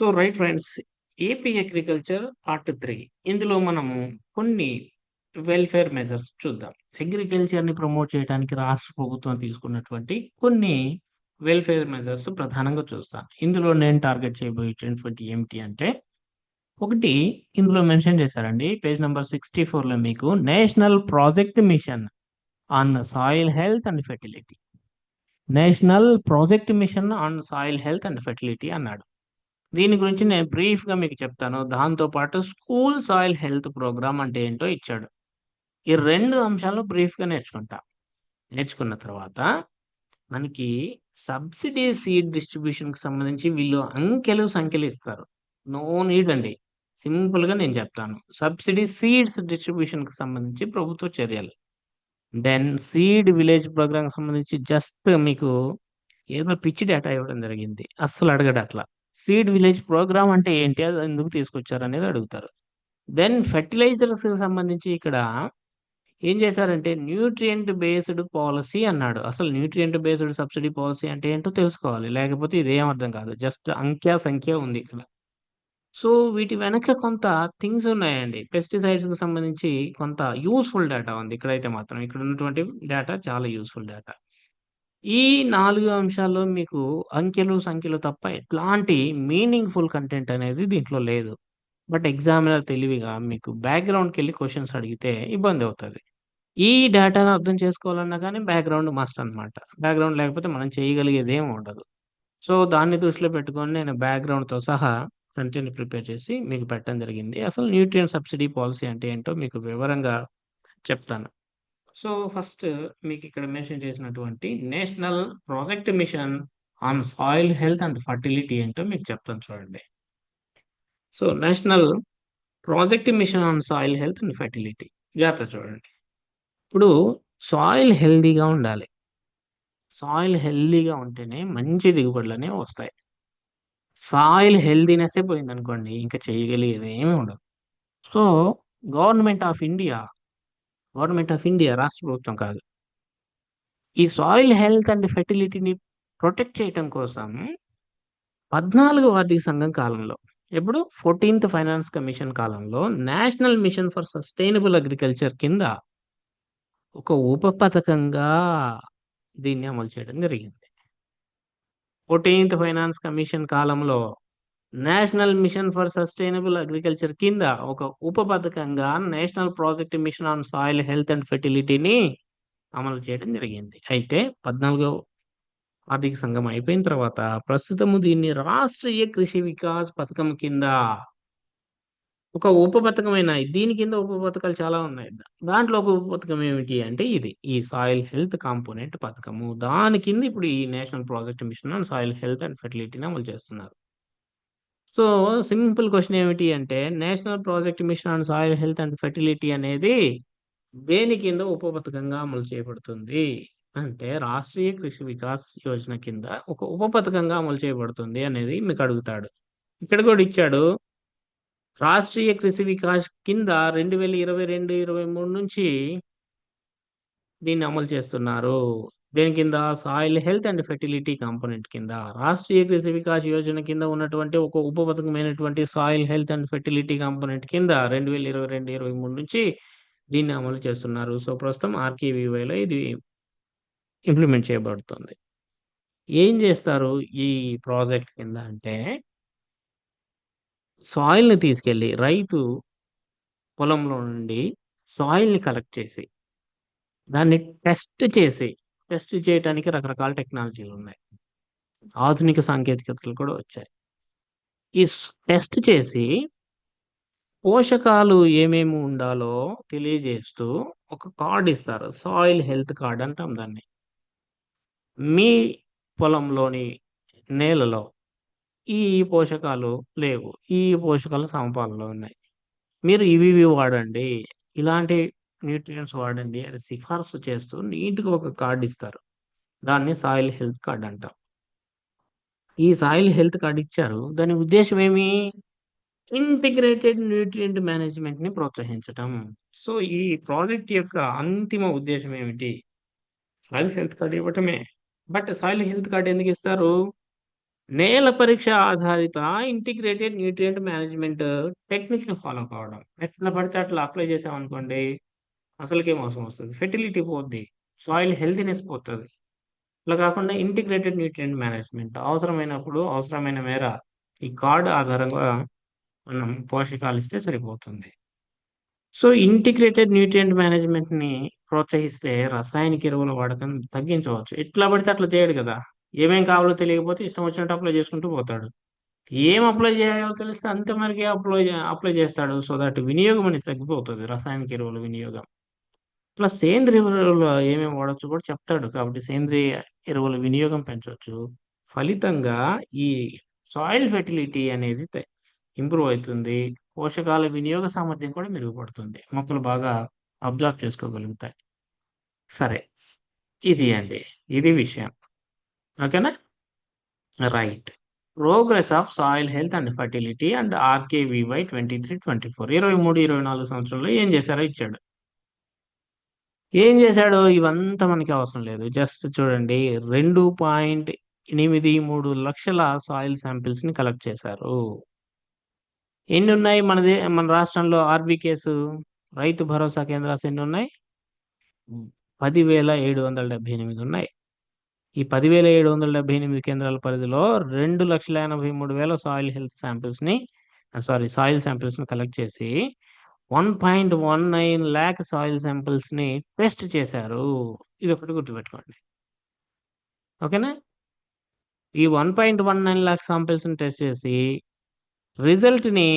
So right friends AP agriculture part three ఇందులో మనము కొన్ని వెల్ఫేర్ మెజర్స్ చూద్దాం. అగ్రికల్చర్ని ప్రమోట్ చేయడానికి రాష్ట్ర ప్రభుత్వం తీసుకున్నటువంటి కొన్ని వెల్ఫేర్ మెజర్స్ ప్రధానంగా చూస్తాం. ఇందులో నేను టార్గెట్ చేయబోయేటటువంటి ఏమిటి అంటే ఒకటి ఇందులో మెన్షన్ చేశారండి. పేజ్ నెంబర్ సిక్స్టీ లో మీకు national project mission on soil health and fertility national project mission on soil health and fertility అన్నాడు. దీని గురించి నేను బ్రీఫ్గా మీకు చెప్తాను. దాంతో పాటు స్కూల్ సాయిల్ హెల్త్ ప్రోగ్రామ్ అంటే ఏంటో ఇచ్చాడు. ఈ రెండు అంశాలు బ్రీఫ్గా నేర్చుకుంటా. నేర్చుకున్న తర్వాత మనకి సబ్సిడీ సీడ్ డిస్ట్రిబ్యూషన్కి సంబంధించి వీళ్ళు అంకెలు సంఖ్యలు ఇస్తారు. నో నీడ్ అండి. సింపుల్గా నేను చెప్తాను. సబ్సిడీ సీడ్స్ డిస్ట్రిబ్యూషన్కి సంబంధించి ప్రభుత్వ చర్యలు. దెన్ సీడ్ విలేజ్ ప్రోగ్రామ్కి సంబంధించి జస్ట్ మీకు ఏదో పిచ్చి డేటా ఇవ్వడం జరిగింది. అస్సలు అడగడు అట్లా. సీడ్ విలేజ్ ప్రోగ్రామ్ అంటే ఏంటి? అది ఎందుకు తీసుకొచ్చారు అనేది అడుగుతారు. దెన్ ఫెర్టిలైజర్స్కి సంబంధించి ఇక్కడ ఏం చేశారంటే న్యూట్రియంట్ బేస్డ్ పాలసీ అన్నాడు. అసలు న్యూట్రియంట్ బేస్డ్ సబ్సిడీ పాలసీ అంటే ఏంటో తెలుసుకోవాలి. లేకపోతే ఇదేం అర్థం కాదు. జస్ట్ అంఖ్యా సంఖ్య ఉంది ఇక్కడ. సో వీటి వెనక కొంత థింగ్స్ ఉన్నాయండి. పెస్టిసైడ్స్కి సంబంధించి కొంత యూస్ఫుల్ డేటా ఉంది. ఇక్కడైతే మాత్రం. ఇక్కడ ఉన్నటువంటి డేటా చాలా యూస్ఫుల్ డేటా ఈ నాలుగు అంశాల్లో మీకు అంకెలు సంఖ్యలు తప్ప ఎట్లాంటి మీనింగ్ఫుల్ కంటెంట్ అనేది దీంట్లో లేదు. బట్ ఎగ్జామినర్ తెలివిగా మీకు బ్యాక్గ్రౌండ్కి వెళ్ళి క్వశ్చన్స్ అడిగితే ఇబ్బంది అవుతుంది. ఈ డేటాను అర్థం చేసుకోవాలన్నా కానీ బ్యాక్గ్రౌండ్ మస్ట్ అన్నమాట. బ్యాక్గ్రౌండ్ లేకపోతే మనం చేయగలిగేది ఏమి ఉండదు. సో దాన్ని దృష్టిలో పెట్టుకొని నేను బ్యాక్గ్రౌండ్తో సహా కంటెంట్ ప్రిపేర్ చేసి మీకు పెట్టడం జరిగింది. అసలు న్యూట్రియన్ సబ్సిడీ పాలసీ అంటే ఏంటో మీకు వివరంగా చెప్తాను. సో ఫస్ట్ మీకు ఇక్కడ మెన్షన్ చేసినటువంటి national project mission on soil health and fertility ఏంటో మీకు చెప్తాను చూడండి. So national project mission on soil health and fertility. జాగ్రత్త చూడండి. ఇప్పుడు సాయిల్ హెల్దీగా ఉండాలి. సాయిల్ హెల్దీగా ఉంటేనే మంచి దిగుబడులనే వస్తాయి. సాయిల్ హెల్దీనెస్ పోయింది అనుకోండి ఇంకా చేయగలిగేది ఏమీ ఉండదు. So government of India government of India రాష్ట్ర ప్రభుత్వం కాదు. ఈ సాయిల్ హెల్త్ అండ్ ఫెర్టిలిటీని ప్రొటెక్ట్ చేయటం కోసం పద్నాలుగు ఆర్థిక సంఘం కాలంలో ఎప్పుడు? ఫోర్టీన్త్ ఫైనాన్స్ కమిషన్ కాలంలో national mission for sustainable agriculture కింద ఒక ఉప పథకంగా దీన్ని అమలు చేయడం జరిగింది. ఫోర్టీన్త్ ఫైనాన్స్ కమిషన్ కాలంలో national mission for sustainable agriculture కింద ఒక ఉప పథకంగా national project mission on soil health and ఫెర్టిలిటీని అమలు చేయడం జరిగింది. అయితే పద్నాలుగో ఆర్థిక సంఘం అయిపోయిన తర్వాత ప్రస్తుతము దీన్ని రాష్ట్రీయ కృషి వికాస్ పథకం కింద ఒక ఉప పథకమైన దీని కింద ఉప పథకాలు చాలా ఉన్నాయి. దాంట్లో ఒక ఉప పథకం ఏమిటి అంటే ఇది ఈ సాయిల్ హెల్త్ కాంపోనెంట్ పథకము. దాని కింద ఇప్పుడు ఈ national project mission on soil health and ఫెర్టిలిటీని అమలు చేస్తున్నారు. సో సింపుల్ క్వశ్చన్ ఏమిటి అంటే national project mission on soil health and fertility అనేది దేని కింద ఉప పథకంగా అమలు చేయబడుతుంది? అంటే రాష్ట్రీయ కృషి వికాస్ యోజన కింద ఒక ఉప పథకంగా అమలు చేయబడుతుంది అనేది మీకు అడుగుతాడు. ఇక్కడ కూడా ఇచ్చాడు రాష్ట్రీయ కృషి వికాస్ కింద రెండు వేల ఇరవై రెండు ఇరవై మూడు నుంచి దీన్ని అమలు చేస్తున్నారు. దేని కింద? Soil health and fertility component కింద. రాష్ట్రీయ కృషి వికాస్ యోజన కింద ఉన్నటువంటి ఒక ఉప పథకమైనటువంటి soil health and fertility component కింద రెండు వేల ఇరవై రెండు ఇరవై మూడు నుంచి దీన్ని అమలు చేస్తున్నారు. సో ప్రస్తుతం ఆర్కేవీవైలో ఇది ఇంప్లిమెంట్ చేయబడుతుంది. ఏం చేస్తారు ఈ ప్రాజెక్ట్ కింద అంటే సాయిల్ని తీసుకెళ్ళి రైతు పొలంలో నుండి సాయిల్ని కలెక్ట్ చేసి దాన్ని టెస్ట్ చేసి టెస్ట్ చేయడానికి రకరకాల టెక్నాలజీలు ఉన్నాయి. ఆధునిక సాంకేతికతలు కూడా వచ్చాయి. ఈ టెస్ట్ చేసి పోషకాలు ఏమేమి ఉండాలో తెలియజేస్తూ ఒక కార్డ్ ఇస్తారు. సాయిల్ హెల్త్ కార్డ్ అంటాం దాన్ని. మీ పొలంలోని నేలలో ఈ పోషకాలు లేవు. ఈ పోషకాలు సమపాలలో ఉన్నాయి. మీరు ఇవి ఇవి వాడండి. ఇలాంటి న్యూట్రియంట్స్ వాడండి అని సిఫార్సు చేస్తూ నీట్గా ఒక కార్డు ఇస్తారు. దాన్ని సాయిల్ హెల్త్ కార్డ్ అంటాం. ఈ సాయిల్ హెల్త్ కార్డ్ ఇచ్చారు. దాని ఉద్దేశం ఏమి? ఇంటిగ్రేటెడ్ న్యూట్రియంట్ మేనేజ్మెంట్ని ప్రోత్సహించటం. సో ఈ ప్రాజెక్ట్ యొక్క అంతిమ ఉద్దేశం ఏమిటి? సాయిల్ హెల్త్ కార్డ్ ఇవ్వటమే. బట్ సాయిల్ హెల్త్ కార్డ్ ఎందుకు ఇస్తారు? నేల పరీక్ష ఆధారిత ఇంటిగ్రేటెడ్ న్యూట్రియంట్ మేనేజ్మెంట్ టెక్నిక్‌ని ఫాలో కావడం. ఎట్లా పడితే అట్లా అప్లై చేసామనుకోండి, అసలుకే మోసం వస్తుంది ఫెర్టిలిటీ పోద్ది. సాయిల్ హెల్తీనెస్ పోతది. అలా కాకుండా ఇంటిగ్రేటెడ్ న్యూట్రియంట్ మేనేజ్మెంట్ అవసరమైనప్పుడు, అవసరమైన మేర ఈ కార్డ్ ఆధారంగా మనం పోషకాలు ఇస్తే సరిపోతుంది. సో, ఇంటిగ్రేటెడ్ న్యూట్రియంట్ మేనేజ్మెంట్‌ని ప్రోత్సహిస్తే రసాయనిక ఎరువుల వాడకం తగ్గించవచ్చు. ఎట్లా పడితే అట్లా చేయడు కదా! ఏమేం కావాలో తెలియకపోతే ఇష్టం వచ్చినట్టు అప్లై చేసుకుంటూ పోతాడు. ఏం అప్లై చేయాలో తెలిస్తే అంత మనకి అప్లై అప్లై చేస్తాడు. సో దట్ వినియోగం అనేది తగ్గిపోతుంది రసాయనిక ఎరువుల వినియోగం. ప్లస్ సేంద్రియ ఎరువులు ఏమేమి వాడచ్చు కూడా చెప్తాడు. కాబట్టి సేంద్రియ ఎరువుల వినియోగం పెంచవచ్చు ఫలితంగా ఈ సాయిల్ ఫెర్టిలిటీ అనేది ఇంప్రూవ్ అవుతుంది పోషకాల వినియోగ సామర్థ్యం కూడా మెరుగుపడుతుంది. మొక్కలు బాగా అబ్జర్వ్ చేసుకోగలుగుతాయి. సరే. ఇది అండి. ఇది విషయం. ఓకేనా? Right. Progress of soil health and fertility and RKVY 23, 24 23, 24 సంవత్సరంలో ఏం చేశారో ఇచ్చాడు. ఏం చేశాడు? ఇవంతా మనకి అవసరం లేదు. జస్ట్ చూడండి 2.83 లక్షల సాయిల్ శాంపిల్స్‌ని కలెక్ట్ చేశారు. ఎన్నున్నాయి మనది మన రాష్ట్రంలో ఆర్‌బీకేస్ రైతు భరోసా కేంద్రాస్ ఎన్నున్నాయి? హ్మ్. 10,778 ఉన్నాయి. ఈ 10,778 కేంద్రాల పరిధిలో 2,83,000 సాయిల్ హెల్త్ శాంపిల్స్‌ని ఆహ్, సారీ సాయిల్ శాంపిల్స్‌ని కలెక్ట్ చేసి one point one nine lakh soil శాంపిల్స్‌ని test చేశారు. ఇది ఒకటి గుర్తుపెట్టుకోండి. ఓకేనా? ఈ one point one nine lakh శాంపిల్స్‌ని test చేసి రిజల్ట్‌ని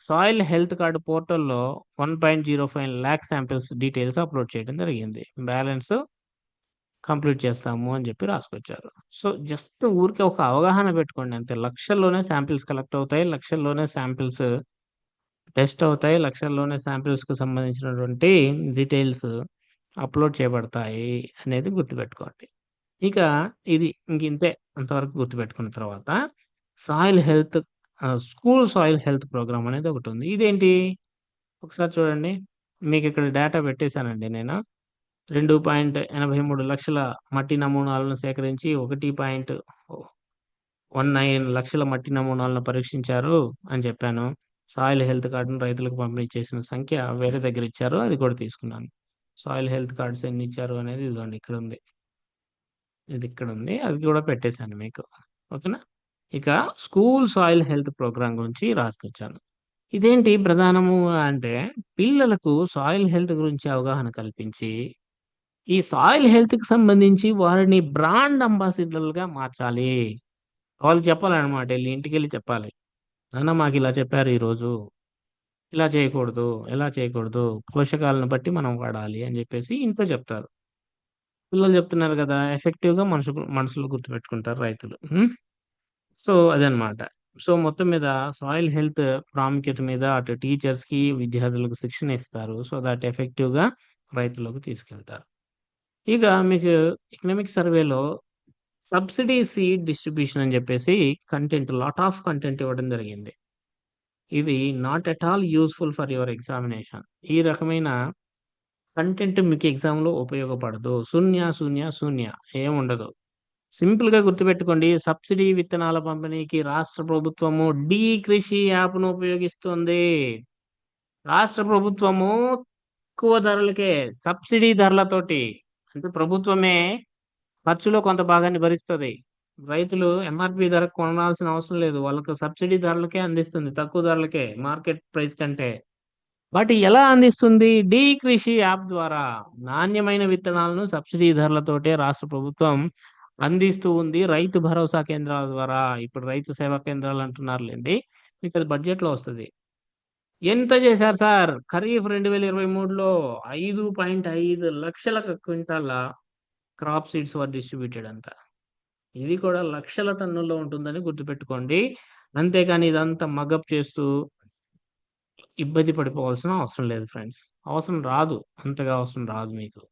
సాయిల్ హెల్త్ కార్డు పోర్టల్‌లో one point zero five lakh samples details upload చేయడం జరిగింది. బ్యాలెన్స్ కంప్లీట్ చేస్తాము అని చెప్పి రాసుకొచ్చారు. సో, జస్ట్ ఊరికే ఒక అవగాహన పెట్టుకోండి అంతే. లక్షల్లోనే శాంపిల్స్ కలెక్ట్ అవుతాయి. లక్షల్లోనే శాంపిల్స్ టెస్ట్ అవుతాయి. లక్షల్లోనే శాంపిల్స్కు సంబంధించినటువంటి డీటెయిల్స్ అప్‌లోడ్ చేయబడతాయి అనేది గుర్తుపెట్టుకోండి. ఇక ఇది ఇంకింతే అంతవరకు గుర్తుపెట్టుకున్న తర్వాత soil health school soil health programme అనేది ఒకటి ఉంది ఇదేంటి? ఒకసారి చూడండి. మీకు ఇక్కడ డేటా పెట్టేసానండి నేను. 2.83 లక్షల మట్టి నమూనాలను సేకరించి 1.19 లక్షల మట్టి నమూనాలను పరీక్షించారు అని చెప్పాను. సాయిల్ హెల్త్ కార్డును రైతులకు పంపిణీ చేసిన సంఖ్య వేరే దగ్గర ఇచ్చారు. అది కూడా తీసుకున్నాను. సాయిల్ హెల్త్ కార్డ్స్ ఎన్ని ఇచ్చారు అనేది ఇదిగోండి ఇక్కడుంది. ఇది ఇక్కడ ఉంది అది కూడా పెట్టేశాను మీకు. ఓకేనా? ఇక స్కూల్ సాయిల్ హెల్త్ ప్రోగ్రామ్ గురించి రాసుకొచ్చాను. ఇదేంటి ప్రధానము అంటే పిల్లలకు సాయిల్ హెల్త్ గురించి అవగాహన కల్పించి, ఈ సాయిల్ హెల్త్‌కి సంబంధించి వారిని బ్రాండ్ అంబాసిడర్‌లుగా మార్చాలి. వాళ్ళు వెళ్ళి ఇంటికి వెళ్ళి చెప్పాలి. నాన్న మాకు ఇలా చెప్పారు ఈరోజు. ఇలా చేయకూడదు, ఇలా చేయకూడదు. పోషకాలను బట్టి మనం వాడాలి అని చెప్పేసి ఇంట్లో చెప్తారు. పిల్లలు చెప్తున్నారు కదా! ఎఫెక్టివ్‌గా మనసు మనసులో గుర్తుపెట్టుకుంటారు రైతులు. సో, అదనమాట. సో, మొత్తం మీద సాయిల్ హెల్త్ ప్రాముఖ్యత మీద అటు టీచర్స్‌కి, విద్యార్థులకు శిక్షణ ఇస్తారు. సో దాట్ ఎఫెక్టివ్‌గా రైతులకు తీసుకెళ్తారు. ఇక మీకు ఎకనామిక్ సర్వేలో సబ్సిడీ సీడ్ డిస్ట్రిబ్యూషన్ అని చెప్పేసి కంటెంట్ లాట్ ఆఫ్ కంటెంట్ ఇవ్వడం జరిగింది. ఇది not at all useful for your examination. ఈ రకమైన కంటెంట్ మీకు ఎగ్జామ్‌లో ఉపయోగపడదు. శూన్య, శూన్య, శూన్య ఏముండదు. సింపుల్‌గా గుర్తుపెట్టుకోండి. సబ్సిడీ విత్తనాల పంపిణీకి రాష్ట్ర ప్రభుత్వము డీ కృషి యాప్‌ను ఉపయోగిస్తుంది. రాష్ట్ర ప్రభుత్వము తక్కువ ధరలకే సబ్సిడీ ధరలతోటి అంటే ప్రభుత్వమే ఖర్చులో కొంత భాగాన్ని భరిస్తుంది రైతులు ఎంఆర్పి ధరకు కొనాల్సిన అవసరం లేదు. వాళ్ళకి సబ్సిడీ ధరలకే అందిస్తుంది. తక్కువ ధరలకే మార్కెట్ ప్రైస్ కంటే. బట్ ఎలా అందిస్తుంది? డీ కృషి యాప్ ద్వారా నాణ్యమైన విత్తనాలను సబ్సిడీ ధరలతోటే రాష్ట్ర ప్రభుత్వం అందిస్తూ ఉంది. రైతు భరోసా కేంద్రాల ద్వారా. ఇప్పుడు రైతు సేవా కేంద్రాలు అంటున్నారులేండి మీకు అది బడ్జెట్‌లో వస్తుంది ఎంత చేశారు సార్? ఖరీఫ్ 2023లో 5.5 లక్షల క్వింటాల క్రాప్ సీడ్స్ వర్ డిస్ట్రిబ్యూటెడ్ అంట. ఇది కూడా లక్షల టన్నుల్లో ఉంటుందని గుర్తుపెట్టుకోండి. అంతేకాని ఇదంతా మగప్ చేస్తూ ఇబ్బంది పడిపోవాల్సిన అవసరం లేదు ఫ్రెండ్స్. అవసరం రాదు. అంతగా అవసరం రాదు మీకు.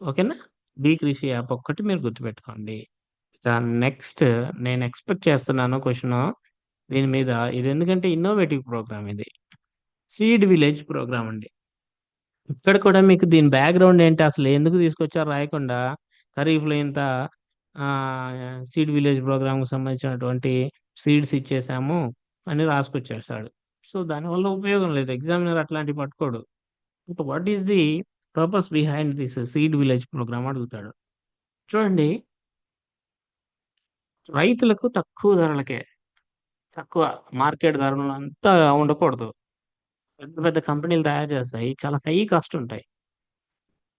ఓకేనా? బీ కృషి యాప్ ఒక్కటి మీరు గుర్తుపెట్టుకోండి. నెక్స్ట్ నేను ఎక్స్‌పెక్ట్ చేస్తున్నాను క్వశ్చన్ దీని మీద ఇది ఎందుకంటే ఇన్నోవేటివ్ ప్రోగ్రామ్ ఇది. సీడ్ విలేజ్ ప్రోగ్రామ్ అండి. ఇక్కడ కూడా మీకు దీని బ్యాక్‌గ్రౌండ్ ఏంటి? అసలు ఎందుకు తీసుకొచ్చారు రాయకుండా? ఖరీఫ్‌లో ఇంత సీడ్ విలేజ్ ప్రోగ్రామ్కి సంబంధించినటువంటి సీడ్స్ ఇచ్చేసాము అని రాసుకొచ్చేసాడు సో దానివల్ల ఉపయోగం లేదు. ఎగ్జామినర్ అట్లాంటివి పట్టుకోడు. What is the purpose behind this seed village programme అడుగుతాడు. చూడండి. రైతులకు తక్కువ ధరలకే తక్కువ మార్కెట్ ధరలు అంతా ఉండకూడదు. పెద్ద పెద్ద కంపెనీలు తయారు చేస్తాయి. చాలా హై కాస్ట్ ఉంటాయి.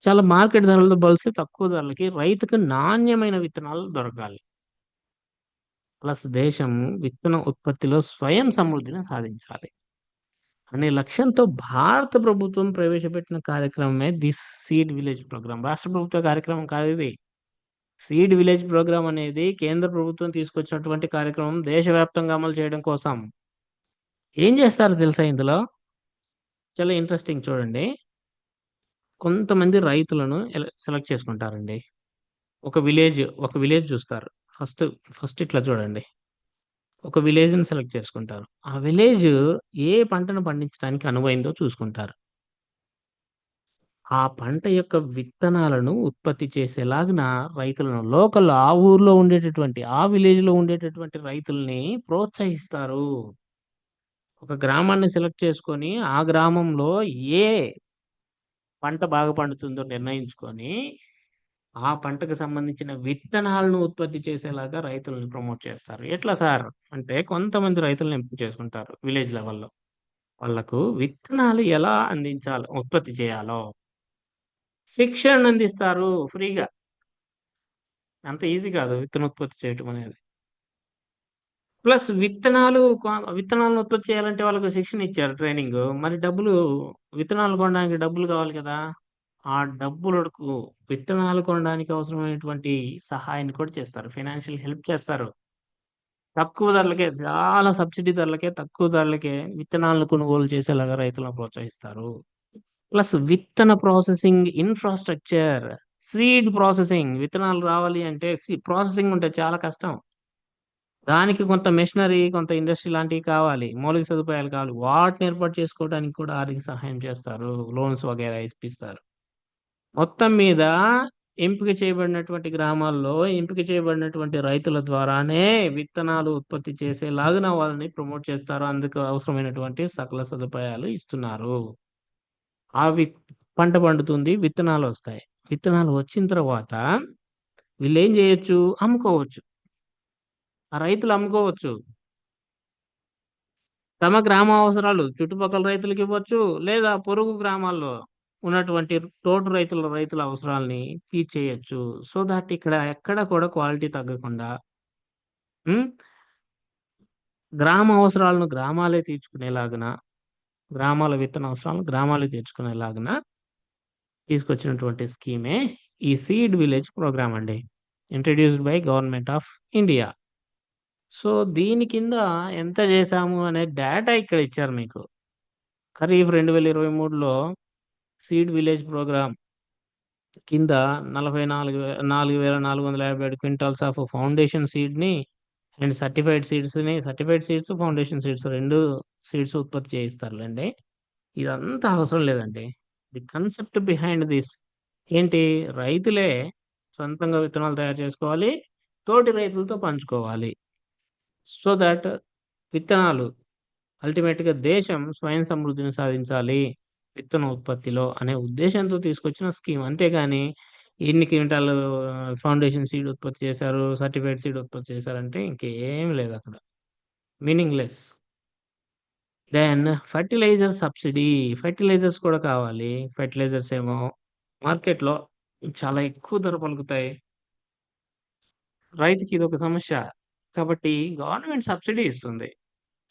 చాలా మార్కెట్ ధరలతో పోలిస్తే తక్కువ ధరలకి రైతుకు నాణ్యమైన విత్తనాలు దొరకాలి. ప్లస్ దేశం విత్తన ఉత్పత్తిలో స్వయం సమృద్ధిని సాధించాలి. అనే లక్ష్యంతో భారత ప్రభుత్వం ప్రవేశపెట్టిన కార్యక్రమమే దిస్ సీడ్ విలేజ్ ప్రోగ్రామ్. రాష్ట్ర ప్రభుత్వ కార్యక్రమం కాదు ఇది. సీడ్ విలేజ్ ప్రోగ్రామ్ అనేది కేంద్ర ప్రభుత్వం తీసుకొచ్చినటువంటి కార్యక్రమం. దేశవ్యాప్తంగా అమలు చేయడం కోసం. ఏం చేస్తారు తెలుసా ఇందులో? చాలా ఇంట్రెస్టింగ్ చూడండి. కొంతమంది రైతులను సెలెక్ట్ చేసుకుంటారండి. ఒక విలేజ్ ఒక విలేజ్ చూస్తారు. ఫస్ట్ ఫస్ట్ ఇట్లా చూడండి. ఒక విలేజ్ని సెలెక్ట్ చేసుకుంటారు. ఆ విలేజ్ ఏ పంటను పండించడానికి అనువైందో చూసుకుంటారు. ఆ పంట యొక్క విత్తనాలను ఉత్పత్తి చేసేలాగిన రైతులను లోకల్ ఆ ఊర్లో ఉండేటటువంటి ఆ విలేజ్లో ఉండేటటువంటి రైతుల్ని ప్రోత్సహిస్తారు. ఒక గ్రామాన్ని సెలెక్ట్ చేసుకొని ఆ గ్రామంలో ఏ పంట బాగా పండుతుందో నిర్ణయించుకొని ఆ పంటకు సంబంధించిన విత్తనాలను ఉత్పత్తి చేసేలాగా రైతులను ప్రమోట్ చేస్తారు. ఎట్లా సార్? అంటే కొంతమంది రైతులను ఎంపిక చేసుకుంటారు విలేజ్ లెవెల్లో. వాళ్ళకు విత్తనాలు ఎలా అందించాలో ఉత్పత్తి చేయాలో. శిక్షణ అందిస్తారు ఫ్రీగా. అంత ఈజీ కాదు విత్తన ఉత్పత్తి చేయటం అనేది. ప్లస్ విత్తనాలు విత్తనాలను ఉత్పత్తి చేయాలంటే వాళ్ళకు శిక్షణ ఇచ్చారు ట్రైనింగ్. మరి డబ్బులు విత్తనాలు కొనడానికి డబ్బులు కావాలి కదా? ఆ డబ్బులకు విత్తనాలు కొనడానికి అవసరమైనటువంటి సహాయాన్ని కూడా చేస్తారు. ఫైనాన్షియల్ హెల్ప్ చేస్తారు. తక్కువ ధరలకే చాలా సబ్సిడీ ధరలకే తక్కువ ధరలకే విత్తనాలను కొనుగోలు చేసేలాగా రైతులను ప్రోత్సహిస్తారు. ప్లస్ విత్తన ప్రాసెసింగ్ ఇన్ఫ్రాస్ట్రక్చర్ సీడ్ ప్రాసెసింగ్ విత్తనాలు రావాలి అంటే ప్రాసెసింగ్ ఉంటే చాలా కష్టం. దానికి కొంత మెషినరీ కొంత ఇండస్ట్రీ లాంటివి కావాలి. మౌలిక సదుపాయాలు కావాలి. వాటిని ఏర్పాటు చేసుకోవడానికి కూడా ఆర్థిక సహాయం చేస్తారు. లోన్స్ వగైరా ఇప్పిస్తారు. మొత్తం మీద ఎంపిక చేయబడినటువంటి గ్రామాల్లో ఎంపిక చేయబడినటువంటి రైతుల ద్వారానే విత్తనాలు ఉత్పత్తి చేసేలాగిన వాళ్ళని ప్రమోట్ చేస్తారు. అందుకు అవసరమైనటువంటి సకల సదుపాయాలు ఇస్తున్నారు. ఆ వి పంట పండుతుంది విత్తనాలు వస్తాయి. విత్తనాలు వచ్చిన తర్వాత వీళ్ళు ఏం చేయొచ్చు? అమ్ముకోవచ్చు. రైతులు అమ్ముకోవచ్చు. తమ గ్రామ అవసరాలు చుట్టుపక్కల రైతులకు ఇవ్వచ్చు లేదా పొరుగు గ్రామాల్లో ఉన్నటువంటి తోట రైతుల రైతుల అవసరాలని తీర్చేయచ్చు. సో దట్ ఇక్కడ ఎక్కడ కూడా క్వాలిటీ తగ్గకుండా గ్రామ అవసరాలను గ్రామాలే తీర్చుకునేలాగన గ్రామాల విత్తన అవసరాలను గ్రామాలే తీర్చుకునేలాగన తీసుకొచ్చినటువంటి స్కీమే ఈ సీడ్ విలేజ్ ప్రోగ్రామ్ అండి. Introduced by government of India. So దీని కింద ఎంత చేశాము అనే డేటా ఇక్కడ ఇచ్చారు మీకు. ఖరీఫ్ రెండు వేల ఇరవై మూడులో సీడ్ విలేజ్ ప్రోగ్రామ్ కింద నలభై నాలుగు నాలుగు వేల నాలుగు వందల యాభై ఏడు క్వింటాల్స్ ఆఫ్ ఫౌండేషన్ సీడ్ని అండ్ సర్టిఫైడ్ సీడ్స్ని సర్టిఫైడ్ సీడ్స్ ఫౌండేషన్ సీడ్స్ రెండు సీడ్స్ ఉత్పత్తి చేయిస్తారులేండి. ఇదంతా అవసరం లేదండి. ది కన్సెప్ట్ బిహైండ్ దిస్ ఏంటి? రైతులే సొంతంగా విత్తనాలు తయారు చేసుకోవాలి తోటి రైతులతో పంచుకోవాలి. సో దట్ విత్తనాలు అల్టిమేట్గా దేశం స్వయం సమృద్ధిని సాధించాలి విత్తన ఉత్పత్తిలో అనే ఉద్దేశంతో తీసుకొచ్చిన స్కీమ్ అంతేగాని ఎన్ని క్వింటాలు ఫౌండేషన్ సీడ్ ఉత్పత్తి చేశారు సర్టిఫైడ్ సీడ్ ఉత్పత్తి చేశారంటే ఇంకేం లేదు అక్కడ. Meaningless then fertiliser subsidy fertilisers కూడా కావాలి. ఫర్టిలైజర్స్ ఏమో మార్కెట్లో చాలా ఎక్కువ ధర పలుకుతాయి. రైతుకి ఇది ఒక సమస్య. కాబట్టి గవర్నమెంట్ సబ్సిడీ ఇస్తుంది.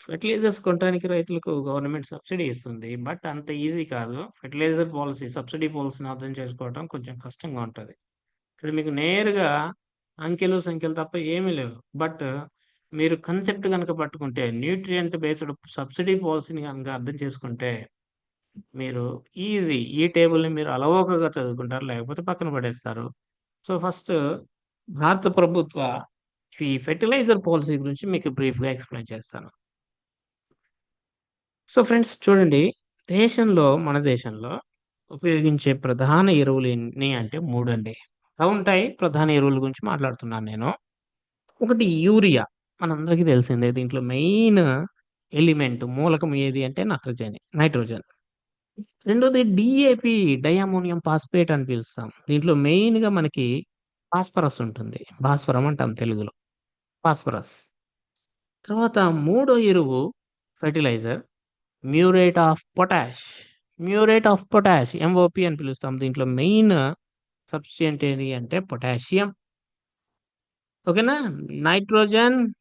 ఫెర్టిలైజర్స్ కొనడానికి రైతులకు గవర్నమెంట్ సబ్సిడీ ఇస్తుంది. బట్ అంత ఈజీ కాదు. ఫెర్టిలైజర్ పాలసీ సబ్సిడీ పాలసీని అర్థం చేసుకోవడం కొంచెం కష్టంగా ఉంటుంది. ఇక్కడ మీకు నేరుగా అంకెలు సంఖ్యలు తప్ప ఏమీ లేవు. బట్ మీరు కన్సెప్ట్ కనుక పట్టుకుంటే న్యూట్రియంట్ బేస్డ్ సబ్సిడీ పాలసీని కనుక అర్థం చేసుకుంటే మీరు ఈజీ ఈ టేబుల్ని మీరు అలవోకగా చదువుకుంటారు లేకపోతే పక్కన పడేస్తారు. సో ఫస్ట్ భారత ప్రభుత్వ ఈ ఫెర్టిలైజర్ పాలసీ గురించి మీకు బ్రీఫ్గా ఎక్స్ప్లెయిన్ చేస్తాను. సో ఫ్రెండ్స్ చూడండి దేశంలో మన దేశంలో ఉపయోగించే ప్రధాన ఎరువులు ఎన్ని అంటే మూడు అండి. ఉంటాయి. ప్రధాన ఎరువుల గురించి మాట్లాడుతున్నాను నేను. ఒకటి యూరియా. మనందరికీ తెలిసిందే దీంట్లో మెయిన్ ఎలిమెంట్ మూలకం ఏది అంటే నత్రజని నైట్రోజన్ రెండోది డిఏపి డయామోనియం ఫాస్ఫేట్ అని పిలుస్తాం. దీంట్లో మెయిన్గా మనకి ఫాస్ఫరస్ ఉంటుంది. భాస్వరం అంటాం తెలుగులో. ఫాస్ఫరస్. తర్వాత మూడో ఎరువు fertiliser. Muriate of potash. Muriate of potash MOP అని పిలుస్తాం. దీంట్లో మెయిన్ సబ్స్టియంట్ ఏది అంటే పొటాషియం. ఓకేనా? Nitrogen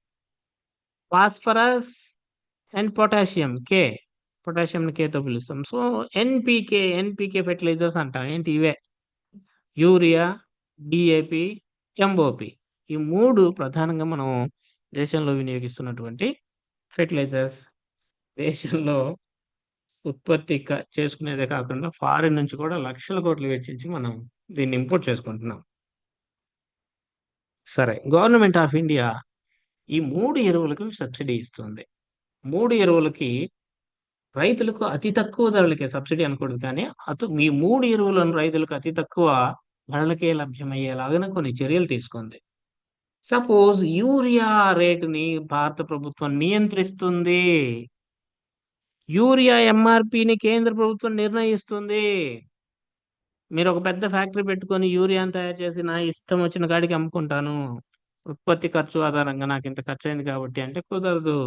phosphorus and potassium K potassium కేతో పిలుస్తాం. సో ఎన్పికే ఎన్పికే ఫెర్టిలైజర్స్ అంటాం. ఏంటి ఇవే? యూరియా డిఏపి ఎంఓపి ఈ మూడు ప్రధానంగా మనం దేశంలో వినియోగిస్తున్నటువంటి ఫెర్టిలైజర్స్ దేశంలో ఉత్పత్తి చేసుకునేదే కాకుండా ఫారిన్ నుంచి కూడా లక్షల కోట్లు వెచ్చించి మనం దీన్ని ఇంపోర్ట్ చేసుకుంటున్నాం. సరే గవర్నమెంట్ ఆఫ్ ఇండియా ఈ మూడు ఎరువులకు సబ్సిడీ ఇస్తుంది. మూడు ఎరువులకి రైతులకు అతి తక్కువ ధరలకే సబ్సిడీ అనకూడదు కానీ అతు ఈ మూడు ఎరువులను రైతులకు అతి తక్కువ ధరలకే లభ్యమయ్యేలాగా కొన్ని చర్యలు తీసుకుంది. సపోజ్ యూరియా రేటుని భారత ప్రభుత్వం నియంత్రిస్తుంది. యూరియా ఎంఆర్పిని కేంద్ర ప్రభుత్వం నిర్ణయిస్తుంది. మీరు ఒక పెద్ద ఫ్యాక్టరీ పెట్టుకొని యూరియాని తయారు చేసి నా ఇష్టం వచ్చిన కాడికి అమ్ముకుంటాను. ఉత్పత్తి ఖర్చు ఆధారంగా నాకు ఇంత ఖర్చు అయింది కాబట్టి అంటే కుదరదు.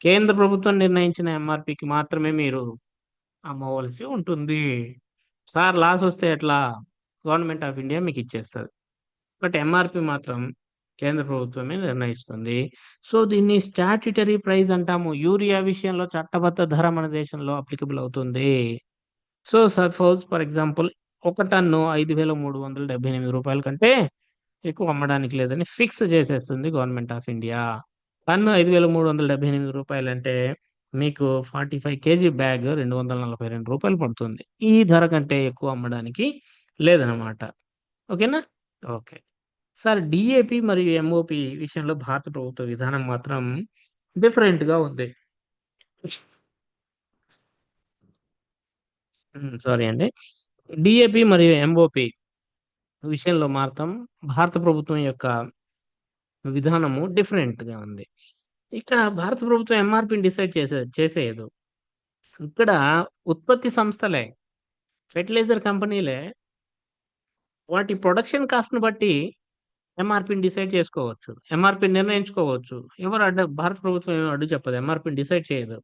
కేంద్ర ప్రభుత్వం నిర్ణయించిన ఎంఆర్పికి మాత్రమే మీరు అమ్మవలసి ఉంటుంది. సార్ లాస్ వస్తే ఎట్లా? గవర్నమెంట్ ఆఫ్ ఇండియా మీకు ఇచ్చేస్తుంది. బట్ ఎంఆర్పి మాత్రం కేంద్ర ప్రభుత్వమే నిర్ణయిస్తుంది. సో దీన్ని స్టాట్యుటరీ ప్రైజ్ అంటాము. యూరియా విషయంలో చట్టబద్ధ ధర మన దేశంలో అప్లికబుల్ అవుతుంది. సో సపోజ్ ఫర్ ఎగ్జాంపుల్ ఒక టన్ను ఐదు వేల మూడు వందల డెబ్బై ఎనిమిది రూపాయల కంటే ఎక్కువ అమ్మడానికి లేదని ఫిక్స్ చేసేస్తుంది గవర్నమెంట్ ఆఫ్ ఇండియా. టన్ను ఐదు వేల మూడు వందల డెబ్బై ఎనిమిది రూపాయలు అంటే మీకు ఫార్టీ ఫైవ్ కేజీ బ్యాగ్ రెండు వందల నలభై రెండు రూపాయలు పడుతుంది. ఈ ధర కంటే ఎక్కువ అమ్మడానికి లేదనమాట ఓకేనా? ఓకే. సార్ డిఏపి మరియు ఎంఓపి విషయంలో భారత ప్రభుత్వ విధానం మాత్రం డిఫరెంట్గా ఉంది సారీ అండి. డిఏపి మరియు ఎంఓపి విషయంలో మాత్రం భారత ప్రభుత్వం యొక్క విధానము డిఫరెంట్గా ఉంది. ఇక్కడ భారత ప్రభుత్వం ఎంఆర్పిని డిసైడ్ చేసే చేసేయదు. ఇక్కడ ఉత్పత్తి సంస్థలే ఫెర్టిలైజర్ కంపెనీలే వాటి ప్రొడక్షన్ కాస్ట్ను బట్టి ఎంఆర్పిని డిసైడ్ చేసుకోవచ్చు. ఎంఆర్పి నిర్ణయించుకోవచ్చు. ఎవరు అడ్డు భారత ప్రభుత్వం ఏమి అడ్డు చెప్పదు. ఎంఆర్పిని డిసైడ్ చేయదు.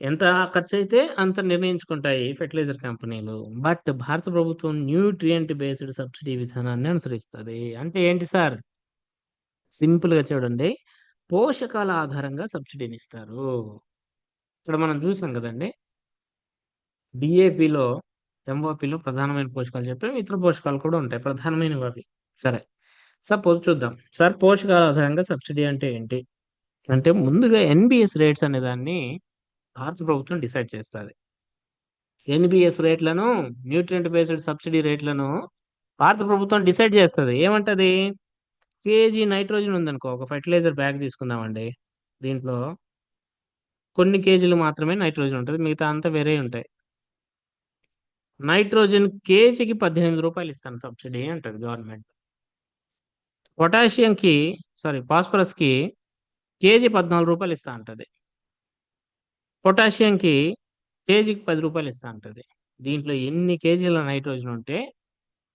ఎంత ఖర్చు అయితే అంత నిర్ణయించుకుంటాయి ఫెర్టిలైజర్ కంపెనీలు. బట్ భారత ప్రభుత్వం న్యూట్రియంట్ బేస్డ్ సబ్సిడీ విధానాన్ని అనుసరిస్తుంది. అంటే ఏంటి సార్? సింపుల్గా చూడండి. పోషకాల ఆధారంగా సబ్సిడీని ఇస్తారు. ఇక్కడ మనం చూసాం కదండి. డిఏపిలో ఎంఓపిలో ప్రధానమైన పోషకాలు చెప్పాం. ఇతర పోషకాలు కూడా ఉంటాయి. ప్రధానమైనవి అవి. సరే. సపోజ్ చూద్దాం. సార్ పోషకాల ఆధారంగా సబ్సిడీ అంటే ఏంటి? అంటే ముందుగా ఎన్బిఎస్ రేట్స్ అనే దాన్ని భారత ప్రభుత్వం డిసైడ్ చేస్తుంది. ఎన్బిఎస్ రేట్లను న్యూట్రియంట్ బేస్డ్ సబ్సిడీ రేట్లను భారత ప్రభుత్వం డిసైడ్ చేస్తుంది. ఏమంటది? కేజీ నైట్రోజన్ ఉందనుకో ఒక ఫెర్టిలైజర్ బ్యాగ్ తీసుకుందామండి. దీంట్లో కొన్ని కేజీలు మాత్రమే నైట్రోజన్ ఉంటుంది మిగతా అంతా వేరే ఉంటాయి. నైట్రోజన్ కేజీకి పద్దెనిమిది రూపాయలు ఇస్తాను సబ్సిడీ అంటారు గవర్నమెంట్. పొటాషియంకి సారీ ఫాస్ఫరస్కి కేజీ పద్నాలుగు రూపాయలు ఇస్తా ఉంటుంది పొటాషియంకి కేజీకి పది రూపాయలు ఇస్తా ఉంటుంది దీంట్లో ఎన్ని కేజీల నైట్రోజన్ ఉంటే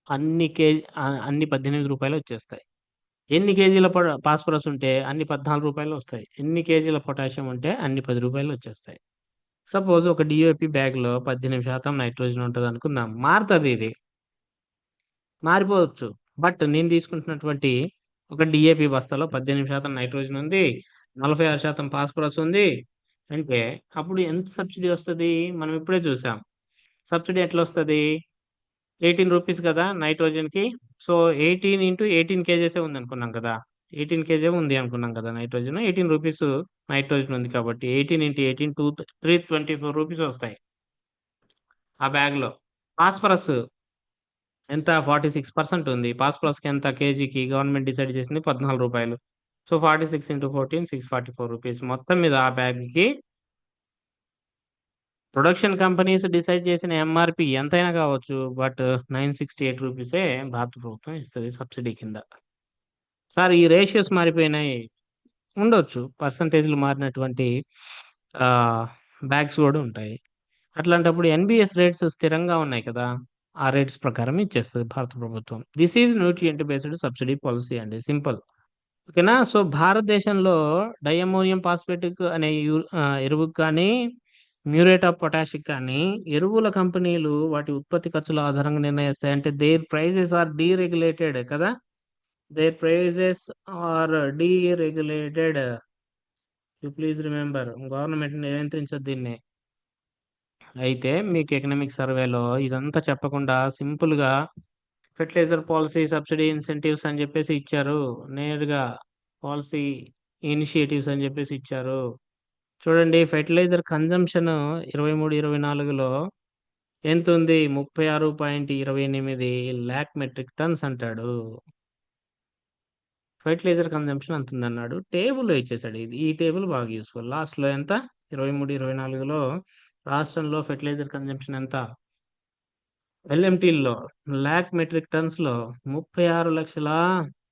అన్ని కేజీ అన్ని పద్దెనిమిది రూపాయలు వచ్చేస్తాయి. ఎన్ని కేజీల ఫాస్ఫరస్ ఉంటే అన్ని పద్నాలుగు రూపాయలు వస్తాయి. ఎన్ని కేజీల పొటాషియం ఉంటే అన్ని పది రూపాయలు వచ్చేస్తాయి. సపోజ్ ఒక డిఓపి బ్యాగ్లో పద్దెనిమిది శాతం నైట్రోజన్ ఉంటుంది అనుకుందాం మారుతుంది ఇది. మారిపోవచ్చు. బట్ నేను తీసుకుంటున్నటువంటి ఒక డిఏపి బస్తాలో పద్దెనిమిది శాతం నైట్రోజన్ ఉంది నలభై ఆరు శాతం ఫాస్ఫరస్ ఉంది. అంటే అప్పుడు ఎంత సబ్సిడీ వస్తుంది? మనం ఇప్పుడే చూసాం. సబ్సిడీ ఎట్లా వస్తుంది? ఎయిటీన్ రూపీస్ కదా నైట్రోజన్కి so eighteen into eighteen kgs ఉంది అనుకున్నాం కదా. ఎయిటీన్ కేజీ ఉంది అనుకున్నాం కదా నైట్రోజన్. ఎయిటీన్ రూపీస్ నైట్రోజన్ ఉంది కాబట్టి eighteen into eighteen two three twenty four rupees వస్తాయి. ఆ బ్యాగ్లో. ఫాస్ఫరస్ ఎంత ఫార్టీ సిక్స్ పర్సెంట్ ఉంది పాస్ ప్లస్కి ఎంత కేజీకి గవర్నమెంట్ డిసైడ్ చేసింది పద్నాలుగు రూపాయలు so forty six into fourteen six forty four rupees మొత్తం మీద ఆ బ్యాగ్కి ప్రొడక్షన్ కంపెనీస్ డిసైడ్ చేసిన ఎంఆర్‌పి ఎంతైనా కావచ్చు. బట్ నైన్ సిక్స్టీ ఎయిట్ రూపీసే భారత ప్రభుత్వం ఇస్తుంది సబ్సిడీ కింద. సార్ ఈ రేషియోస్ మారిపోయినాయి. ఉండొచ్చు. పర్సంటేజ్లు మారినటువంటి బ్యాగ్స్ కూడా ఉంటాయి. అట్లాంటప్పుడు ఎన్బిఎస్ రేట్స్ స్థిరంగా ఉన్నాయి కదా! ఆ రేట్స్ ప్రకారం ఇచ్చేస్తుంది భారత ప్రభుత్వం. This is nutrient based subsidy policy అండి. సింపుల్. ఓకేనా? సో, భారతదేశంలో డయమోనియం ఫాస్ఫేటిక్ అనే ఎరువుకు కానీ, మ్యూరేట్ ఆఫ్ పొటాషిక్ కానీ ఎరువుల కంపెనీలు వాటి ఉత్పత్తి ఖర్చుల ఆధారంగా నిర్ణయిస్తాయి. అంటే దేర్ ప్రైజెస్ ఆర్ డీరెగ్యులేటెడ్ కదా! There prices are deregulated. You please remember government నియంత్రించదు దీన్ని. అయితే మీకు ఎకనామిక్ సర్వేలో ఇదంతా చెప్పకుండా సింపుల్‌గా ఫెర్టిలైజర్ పాలిసీ, సబ్సిడీ ఇన్సెంటివ్స్ అని చెప్పేసి ఇచ్చారు. నేరుగా పాలిసీ ఇనిషియేటివ్స్ అని చెప్పేసి ఇచ్చారు. చూడండి ఫెర్టిలైజర్ కన్జంప్షన్ 23, 24లో ఎంతుంది? 36.28 లాక్ మెట్రిక్ టన్స్ అంటాడు. ఫెర్టిలైజర్ కన్జంప్షన్ అంతుందన్నాడు. టేబుల్‌లో ఇచ్చేసాడు. ఇది ఈ టేబుల్ బాగా యూజ్‌ఫుల్. లాస్ట్‌లో ఎంత? 23, 24లో రాష్ట్రంలో ఫెర్టిలైజర్ కన్జంప్షన్ ఎంత? ఎల్ఎంటీల్లో ల్యాక్ మెట్రిక్ టన్స్లో ముప్పై ఆరు లక్షల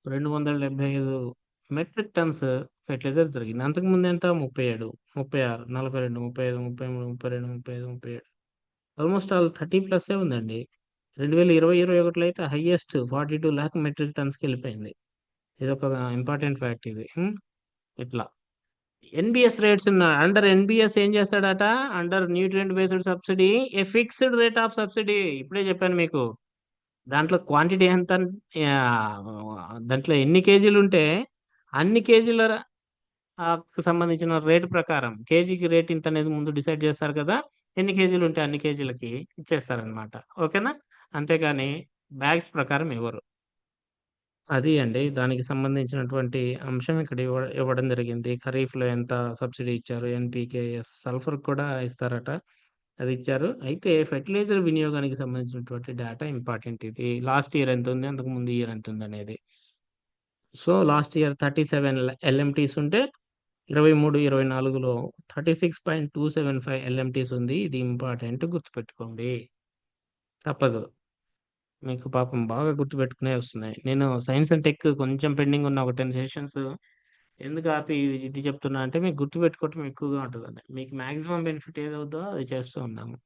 రెండు వందల డెబ్బై ఐదు మెట్రిక్ టన్స్ ఫెర్టిలైజర్ జరిగింది. అంతకుముందు ఎంత? ముప్పై ఏడు ముప్పై ఆరు నలభై రెండు ముప్పై ఐదు ముప్పై మూడు ముప్పై రెండు ముప్పై ఐదు ముప్పై ఏడు. ఆల్మోస్ట్ ఆల్ థర్టీ ప్లస్సే ఉందండి. రెండు వేల ఇరవై ఇరవై ఒకటిలో అయితే highest forty two lakh metric టన్స్కి వెళ్ళిపోయింది. ఇది ఒక ఇంపార్టెంట్ ఫ్యాక్ట్ ఇది. ఇట్లా. ఎన్బిఎస్ రేట్స్ ఉన్న అండర్ ఎన్బిఎస్ ఏం చేస్తాడట? Under nutrient based subsidy a fixed rate of subsidy ఇప్పుడే చెప్పాను మీకు. దాంట్లో క్వాంటిటీ ఎంత దాంట్లో ఎన్ని కేజీలు ఉంటే అన్ని కేజీల సంబంధించిన రేట్ ప్రకారం కేజీకి రేట్ ఇంత అనేది ముందు డిసైడ్ చేస్తారు కదా! ఎన్ని కేజీలుంటే అన్ని కేజీలకి ఇచ్చేస్తారనమాట. ఓకేనా? అంతేగాని బ్యాగ్స్ ప్రకారం ఇవ్వరు. అది అండి. దానికి సంబంధించినటువంటి అంశం ఇక్కడ ఇవ్వ ఇవ్వడం జరిగింది. ఖరీఫ్‌లో ఎంత సబ్సిడీ ఇచ్చారు? ఎన్‌పీకే, సల్ఫర్ కూడా ఇస్తారట. అది ఇచ్చారు. అయితే ఫెర్టిలైజర్ వినియోగానికి సంబంధించినటువంటి డేటా ఇంపార్టెంట్ ఇది. లాస్ట్ ఇయర్ ఎంతుంది? అంతకుముందు ఇయర్ ఎంతుందనేది. సో, లాస్ట్ ఇయర్ 37 ల ఎల్ఎంటీస్ ఉంటే 23, 24లో 36.275 ఎల్ఎంటీస్ ఉంది. ఇది ఇంపార్టెంట్ గుర్తుపెట్టుకోండి. తప్పదు. మీకు పాపం బాగా గుర్తుపెట్టుకునే వస్తున్నాయి. నేను సైన్స్ అండ్ టెక్ కొంచెం పెండింగ్ ఉన్న ఒక 10 సెషన్స్ ఎందుకు ఆపి ఇది చెప్తున్నా అంటే మీకు గుర్తుపెట్టుకోవటం ఎక్కువగా ఉంటదని. మీకు మాక్సిమం బెనిఫిట్ ఏదవుద్దో అది చేస్తూ ఉన్నాము.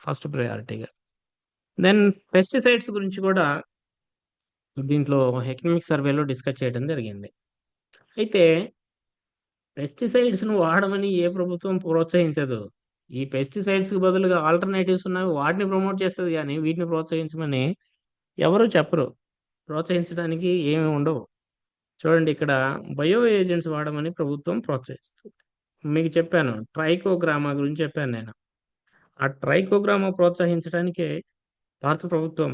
ఫస్ట్ ప్రయారిటీగా. దెన్ పెస్టిసైడ్స్ గురించి కూడా దీంట్లో ఎకనామిక్ సర్వేలో డిస్కస్ చేయడం జరిగింది. అయితే పెస్టిసైడ్స్‌ను వాడమని ఏ ప్రభుత్వం ప్రోత్సహించదు. ఈ పెస్టిసైడ్స్‌కి బదులుగా ఆల్టర్‌నేటివ్స్ ఉన్నవి వాటిని ప్రమోట్ చేస్తది గానీ, వీటిని ప్రోత్సహించమని ఎవరు చెప్పరు. ప్రోత్సహించడానికి ఏమి ఉండవు. చూడండి ఇక్కడ బయో ఏజెంట్స్ వాడమని ప్రభుత్వం ప్రోత్సహిస్తుంది. మీకు చెప్పాను. ట్రైకోగ్రామా గురించి చెప్పాను నేను. ఆ ట్రైకోగ్రామా ప్రోత్సహించడానికే భారత ప్రభుత్వం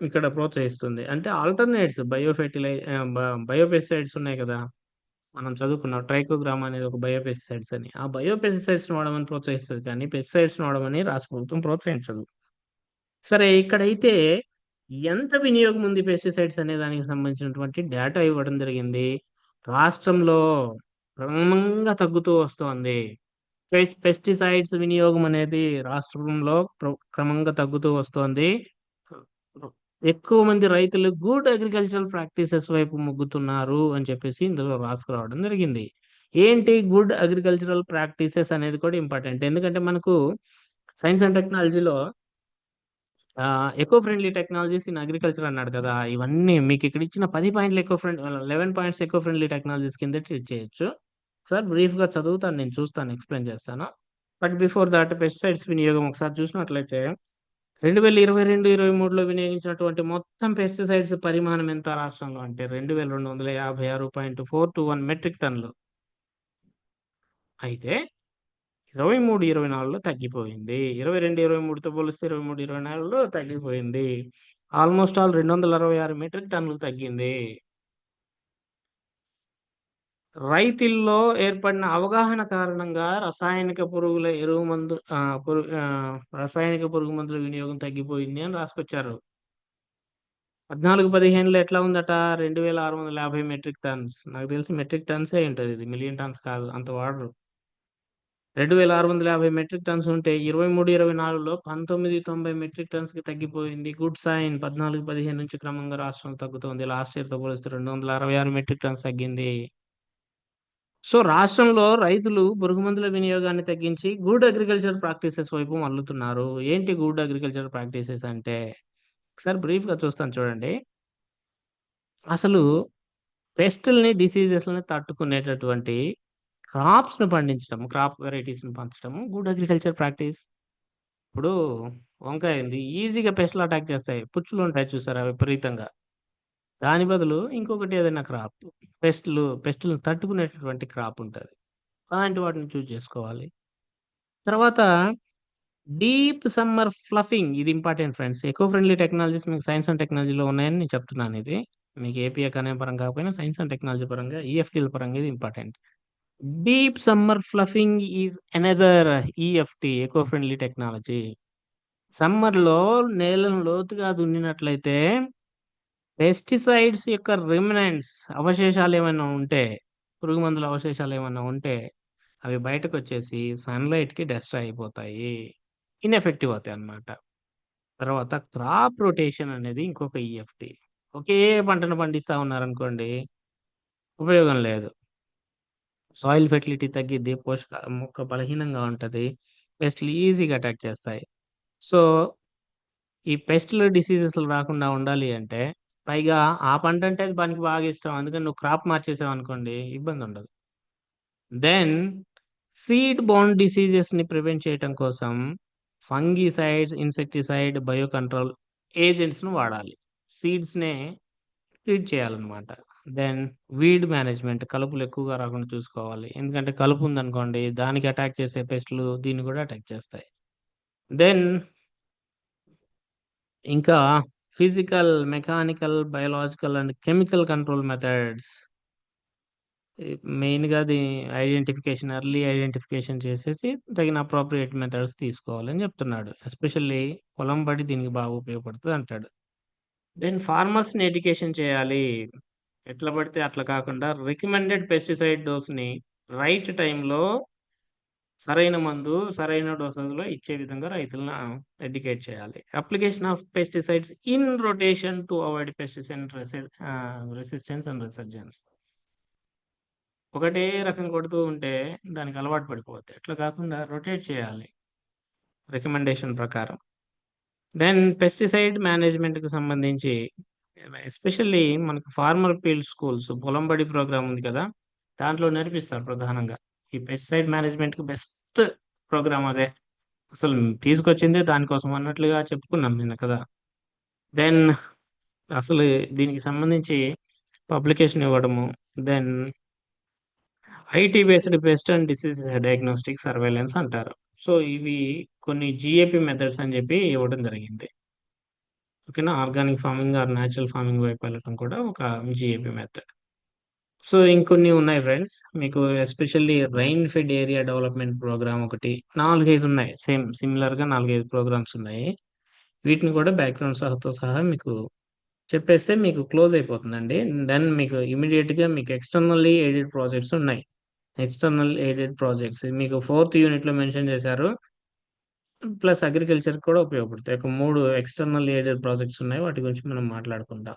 ఇక్కడ ప్రోత్సహిస్తుంది. అంటే ఆల్టర్‌నేట్స్ బయో ఫెర్టిలై ఉన్నాయి కదా! మనం చదువుకున్నాం. ట్రైకోగ్రామా అనేది ఒక బయోపెస్టిసైడ్స్ అని. ఆ బయోపెస్టిసైడ్స్ని వాడమని ప్రోత్సహిస్తుంది కానీ, పెస్టిసైడ్స్‌ని వాడమని రాష్ట్ర ప్రభుత్వం ప్రోత్సహించదు. సరే ఇక్కడైతే ఎంత వినియోగం ఉంది పెస్టిసైడ్స్ అనే దానికి సంబంధించినటువంటి డేటా ఇవ్వడం జరిగింది. రాష్ట్రంలో క్రమంగా తగ్గుతూ వస్తోంది. పెస్టిసైడ్స్ వినియోగం అనేది రాష్ట్రంలో క్రమంగా తగ్గుతూ వస్తోంది. ఎక్కువ మంది రైతులు గుడ్ అగ్రికల్చరల్ ప్రాక్టీసెస్ వైపు మొగ్గుతున్నారు అని చెప్పేసి ఇందులో రాసుకురావడం జరిగింది. ఏంటి గుడ్ అగ్రికల్చరల్ ప్రాక్టీసెస్ అనేది కూడా ఇంపార్టెంట్. ఎందుకంటే మనకు సైన్స్ అండ్ టెక్నాలజీలో eco friendly technologies in agriculture అన్నాడు కదా! ఇవన్నీ మీకు ఇక్కడ ఇచ్చిన పది పాయింట్లు eco friend eleven points eco friendly technologies కింద ట్రీట్ చేయొచ్చు. సార్ బ్రీఫ్‌గా చదువుతాను నేను చూస్తాను. ఎక్స్‌ప్లెయిన్ చేస్తాను. బట్ బిఫోర్ దాట్ పెస్టిసైడ్స్ వినియోగం ఒకసారి చూసినట్లయితే 2022, 23లో వినియోగించినటువంటి మొత్తం పెస్టిసైడ్స్ పరిమాణం ఎంత రాష్ట్రంలో అంటే 2256.421 మెట్రిక్ టన్నులు. అయితే 23, 24లో తగ్గిపోయింది. 22, 23తో పోలిస్తే 23, 24లో తగ్గిపోయింది. ఆల్‌మోస్ట్ ఆల్ 266 మెట్రిక్ టన్నులు తగ్గింది. రైతుల్లో ఏర్పడిన అవగాహన కారణంగా రసాయనిక పురుగుల ఎరువు మందు ఆహ్, రసాయనిక పురుగు మందుల వినియోగం తగ్గిపోయింది అని రాసుకొచ్చారు. 14, 15లో ఎట్లా ఉందట 2650 మెట్రిక్ టన్స్. నాకు తెలిసి మెట్రిక్ టన్సే ఉంటుంది ఇది. మిలియన్ టన్స్ కాదు. అంత వాడరు. రెండు వేల ఆరు వందల యాభై మెట్రిక్ టన్స్ ఉంటే ఇరవై మూడు ఇరవై నాలుగులో పంతొమ్మిది తొంభై మెట్రిక్ టన్స్కి తగ్గిపోయింది. గుడ్ సైన్ పద్నాలుగు పదిహేను నుంచి క్రమంగా రాష్ట్రం తగ్గుతోంది. లాస్ట్ ఇయర్తో పోలిస్తే రెండు వందల అరవై ఆరు మెట్రిక్ టన్స్ తగ్గింది. సో రాష్ట్రంలో రైతులు పురుగు మందుల వినియోగాన్ని తగ్గించి గుడ్ అగ్రికల్చర్ ప్రాక్టీసెస్ వైపు మళ్ళుతున్నారు. ఏంటి గుడ్ అగ్రికల్చర్ ప్రాక్టీసెస్ అంటే? ఒకసారి బ్రీఫ్గా చూస్తాను చూడండి. అసలు పెస్టుల్ని డిసీజెస్ని తట్టుకునేటటువంటి క్రాప్స్ని పండించడం క్రాప్ వెరైటీస్ని పంచడం గుడ్ అగ్రికల్చర్ ప్రాక్టీస్. ఇప్పుడు వంకాయ ఉంది ఈజీగా పెస్ట్లు అటాక్ చేస్తాయి. పుచ్చులు ఉంటాయి చూసారా విపరీతంగా. దాని బదులు ఇంకొకటి ఏదైనా క్రాప్ పెస్టులు పెస్టులను తట్టుకునేటటువంటి క్రాప్ ఉంటుంది. అలాంటి వాటిని చూస్ చేసుకోవాలి. తర్వాత డీప్ సమ్మర్ ఫ్లఫింగ్ ఇది important friends. Eco friendly technologies మీకు సైన్స్ అండ్ టెక్నాలజీలో ఉన్నాయని నేను చెప్తున్నాను ఇది. మీకు ఏపీఏ అనే పరంగా కాకపోయినా సైన్స్ అండ్ టెక్నాలజీ పరంగా ఈఎఫ్టీల పరంగా ఇది important. Deep summer ploughing is another EFT eco friendly technology సమ్మర్లో నేలను లోతుగా దున్నినట్లయితే పెస్టిసైడ్స్ యొక్క రిమినెంట్స్ అవశేషాలు ఏమైనా ఉంటే పురుగు మందుల అవశేషాలు ఏమైనా ఉంటే అవి బయటకు వచ్చేసి సన్లైట్కి డెస్ట్రాయ్ అయిపోతాయి. ఇన్ఎఫెక్టివ్ అవుతాయి అన్నమాట. తర్వాత క్రాప్ రొటేషన్ అనేది ఇంకొక ఈఎఫ్టీ ఒకే పంటను పండిస్తా ఉన్నారనుకోండి ఉపయోగం లేదు. సాయిల్ ఫెర్టిలిటీ తగ్గిద్ది పోషక మొక్క బలహీనంగా ఉంటుంది పెస్ట్లు ఈజీగా అటాక్ చేస్తాయి. సో ఈ పెస్ట్లు డిసీజెస్ రాకుండా ఉండాలి అంటే పైగా ఆ పంట అంటే దానికి పనికి బాగా ఇష్టం అందుకని నువ్వు క్రాప్ మార్చేసావు అనుకోండి ఇబ్బంది ఉండదు. దెన్ సీడ్ బోన్ డిసీజెస్ని ప్రివెంట్ చేయటం కోసం ఫంగిసైడ్స్ ఇన్సెక్టిసైడ్ బయో కంట్రోల్ ఏజెంట్స్ను వాడాలి. సీడ్స్నే ట్రీట్ చేయాలన్నమాట. దెన్ వీడ్ మేనేజ్మెంట్ కలుపులు ఎక్కువగా రాకుండా చూసుకోవాలి. ఎందుకంటే కలుపు ఉందనుకోండి దానికి అటాక్ చేసే పెస్ట్లు దీన్ని కూడా అటాక్ చేస్తాయి. దెన్ ఇంకా physical mechanical biological and chemical control methods. మెయిన్గా అది ఐడెంటిఫికేషన్ ఎర్లీ ఐడెంటిఫికేషన్ చేసేసి తగిన అప్రోప్రియేట్ మెథడ్స్ తీసుకోవాలని చెప్తున్నాడు. ఎస్పెషల్లీ పొలం పడి దీనికి బాగా ఉపయోగపడుతుంది అంటాడు. దెన్ ఫార్మర్స్ని ఎడ్యుకేషన్ చేయాలి. ఎట్లా పడితే అట్లా కాకుండా రికమెండెడ్ పెస్టిసైడ్ డోస్ని రైట్ టైంలో సరైన మందు సరైన డోసేజ్లో ఇచ్చే విధంగా రైతులను ఎడ్యుకేట్ చేయాలి. Application of pesticides in rotation to avoid pesticide resistance and resurgence ఒకటే రకం కొడుతూ ఉంటే దానికి అలవాటు పడిపోద్ది ఎట్లా కాకుండా రొటేట్ చేయాలి రికమెండేషన్ ప్రకారం. దెన్ పెస్టిసైడ్ మేనేజ్మెంట్కి సంబంధించి ఎస్పెషల్లీ మనకు ఫార్మర్ ఫీల్డ్ స్కూల్స్ పొలంబడి ప్రోగ్రామ్ ఉంది కదా దాంట్లో నేర్పిస్తారు ప్రధానంగా. ఈ పెస్టిసైడ్ మేనేజ్మెంట్కి బెస్ట్ ప్రోగ్రామ్ అదే. అసలు తీసుకొచ్చిందే దానికోసం అన్నట్లుగా చెప్పుకున్నాం నిన్న కదా. దెన్ అసలు దీనికి సంబంధించి పబ్లికేషన్ ఇవ్వడము then IT based pest and disease diagnostic surveillance అంటారు. సో ఇవి కొన్ని జిఏపి మెథడ్స్ అని చెప్పి ఇవ్వడం జరిగింది. ఓకేనా? Organic farming or natural farming వైపు వెళ్ళటం కూడా ఒక జిఏపి మెథడ్ సో ఇంకొన్ని ఉన్నాయి ఫ్రెండ్స్ మీకు especially rain fed area development programme ఒకటి నాలుగైదు ఉన్నాయి. సేమ్ సిమిలర్గా నాలుగైదు ప్రోగ్రామ్స్ ఉన్నాయి. వీటిని కూడా బ్యాక్గ్రౌండ్ సహాతో సహా మీకు చెప్పేస్తే మీకు క్లోజ్ అయిపోతుందండి. దెన్ మీకు ఇమీడియట్గా మీకు ఎక్స్టర్నల్లీ ఎయిడెడ్ ప్రాజెక్ట్స్ ఉన్నాయి. ఎక్స్టర్నల్ ఎయిడెడ్ ప్రాజెక్ట్స్ మీకు ఫోర్త్ యూనిట్లో మెన్షన్ చేశారు. ప్లస్ అగ్రికల్చర్ కూడా ఉపయోగపడతాయి. ఒక మూడు ఎక్స్టర్నల్ ఎయిడెడ్ ప్రాజెక్ట్స్ ఉన్నాయి. వాటి గురించి మనం మాట్లాడుకుందాం.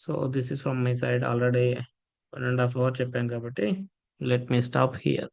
So this is from my side already one and half hour చెప్పాం కాబట్టి లెట్ మీ స్టాప్ హియర్